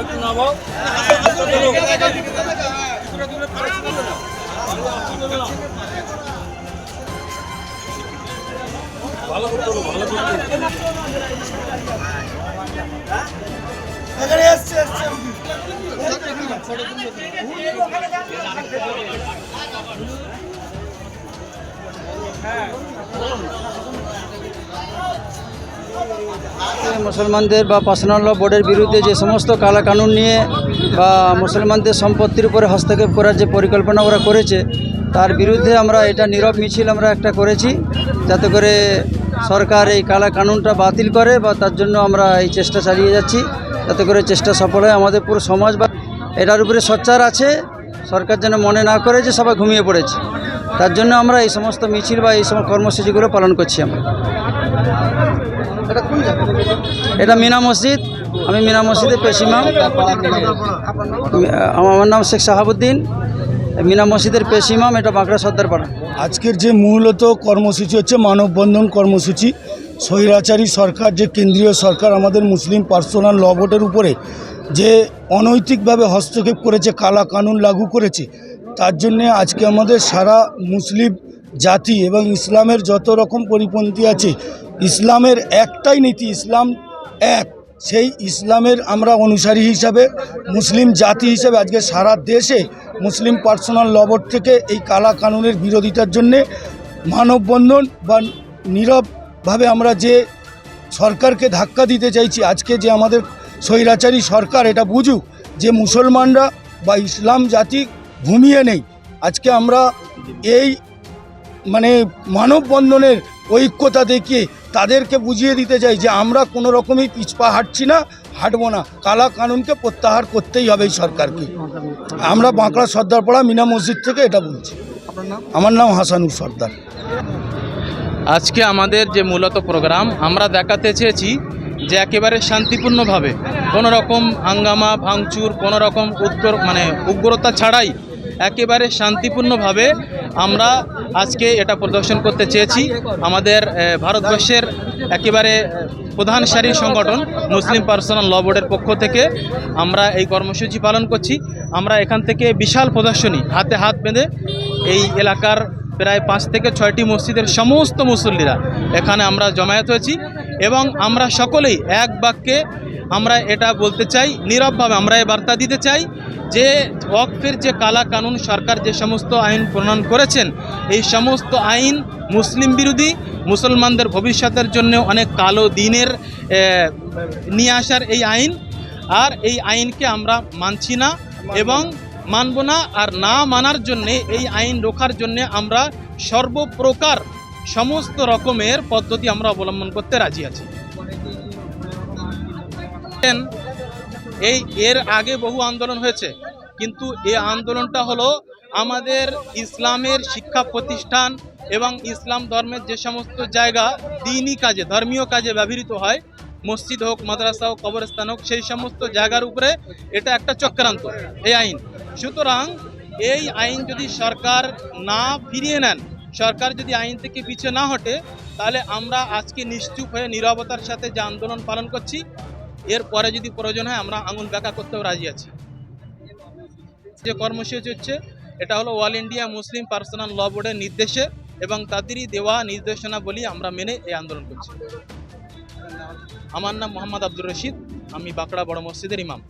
দে। হ্যাঁ, এই ফিলাকাটা। না। মুসলমানদের বা পার্সোনাল বোর্ডের বিরুদ্ধে যে সমস্ত কালাকানুন নিয়ে বা মুসলমানদের সম্পত্তির উপরে হস্তক্ষেপ করার যে পরিকল্পনা ওরা করেছে, তার বিরুদ্ধে আমরা এটা নীরব মিছিল আমরা একটা করেছি, যাতে করে সরকার এই কালা কানুনটা বাতিল করে বা তার জন্য আমরা এই চেষ্টা চালিয়ে যাচ্ছি, যাতে করে চেষ্টা সফল হয় আমাদের পুরো সমাজ বা এটার উপরে সচ্চার আছে, সরকার যেন মনে না করে যে সবাই ঘুমিয়ে পড়েছে। তার জন্য আমরা এই সমস্ত মিছিল বা এই সমস্ত কর্মসূচিগুলো পালন করছি আমরা। এটা মিনা মসজিদ। আমি মিনা মসজিদের পেশিমাম। আমার নাম শেখ শাহাবুদ্দিন মিনা মসজিদের পেশিমাম এটা বাঁকড়া সর্দারপাড়া। আজকের যে মূলত কর্মসূচি হচ্ছে মানববন্ধন কর্মসূচি। স্বৈরাচারী সরকার যে কেন্দ্রীয় সরকার আমাদের মুসলিম পার্সোনাল ল বোর্ডের উপরে যে অনৈতিকভাবে হস্তক্ষেপ করেছে কালা কানুন লাগু করেছে তার জন্যে আজকে আমাদের সারা মুসলিম জাতি এবং ইসলামের যত রকম পরিপন্থী আছে, ইসলামের একটাই নীতি, ইসলাম এক। সেই ইসলামের আমরা অনুসারী হিসাবে, মুসলিম জাতি হিসাবে আজকে সারা দেশে মুসলিম পার্সোনাল লবর থেকে এই কালা কানুনের বিরোধিতার জন্যে মানববন্ধন বা নীরবভাবে আমরা যে সরকারকে ধাক্কা দিতে চাইছি, আজকে যে আমাদের স্বৈরাচারী সরকার এটা বুঝুক যে মুসলমানরা বা ইসলাম জাতি ঘুমিয়ে নেই। আজকে আমরা এই মানে মানববন্ধনের ঐক্যতা দেখিয়ে তাদেরকে বুঝিয়ে দিতে চাই যে আমরা কোনো রকমই পিছপা হাঁটছি না, হাঁটবো না। কালা কানুনকে প্রত্যাহার করতেই হবে এই সরকারকে। আমরা বাঁকড়া সর্দারপাড়া মিনা মসজিদ থেকে এটা বলছি। আমার নাম হাসানুর সর্দার। আজকে আমাদের যে মূলত প্রোগ্রাম, আমরা দেখাতে চেয়েছি যে একেবারে শান্তিপূর্ণভাবে কোনো রকম হাঙ্গামা, ভাঙচুর কোনো রকম উত্তর মানে উগ্রতা ছাড়াই একেবারে শান্তিপূর্ণভাবে আমরা আজকে এটা প্রদর্শন করতে চেয়েছি। আমাদের ভারতবর্ষের একেবারে প্রধান সারির সংগঠন মুসলিম পার্সোনাল ল বোর্ডের পক্ষ থেকে আমরা এই কর্মসূচি পালন করছি। আমরা এখান থেকে বিশাল প্রদর্শনী হাতে হাত বেঁধে এই এলাকার প্রায় পাঁচ থেকে ছয়টি মসজিদের সমস্ত মুসল্লিরা এখানে আমরা জমায়েত হয়েছি এবং আমরা সকলেই এক বাক্যে আমরা এটা বলতে চাই, নীরবভাবে আমরা এই বার্তা দিতে চাই যে ওয়াকফের যে কালা কানুন সরকার যে সমস্ত আইন প্রণয়ন করেছেন, এই সমস্ত আইন মুসলিম বিরোধী, মুসলমানদের ভবিষ্যতের জন্য অনেক কালো দিনের নিয়ে আসার এই আইন। আর এই আইনকে আমরা মানছি না এবং মানব না আর না মানার জন্যে এই আইন রোখার জন্যে আমরা সর্বপ্রকার সমস্ত রকমের পদ্ধতি আমরা অবলম্বন করতে রাজি আছি। এই এর আগে বহু আন্দোলন হয়েছে। কিন্তু এই আন্দোলনটা হলো আমাদের ইসলামের শিক্ষা প্রতিষ্ঠান এবং ইসলাম ধর্মের যে সমস্ত জায়গা, দিনই কাজে, ধর্মীয় কাজে ব্যবহৃত হয়, মসজিদ হোক, মাদ্রাসা হোক, কবরস্থান হোক, সেই সমস্ত জায়গার উপরে এটা একটা চক্রান্ত, এই আইন। সুতরাং এই আইন যদি সরকার না ফিরিয়ে নেন, সরকার যদি আইন থেকে পিছিয়ে না হটে, তাহলে আমরা আজকে নিশ্চুপ হয়ে নীরবতার সাথে যে আন্দোলন পালন করছি এরপরে যদি প্রয়োজন হয়, আমরা আঙুল ব্যাখ্যা করতেও রাজি আছি। যে কর্মসূচি হচ্ছে, এটা হলো all India Muslim personal law বোর্ডের নির্দেশে এবং তাদেরই দেওয়া নির্দেশনা বলি আমরা মেনে এই আন্দোলন করছি। আমার নাম মোহাম্মদ আব্দুর রশিদ, আমি বাঁকড়া বড় মসজিদের ইমাম।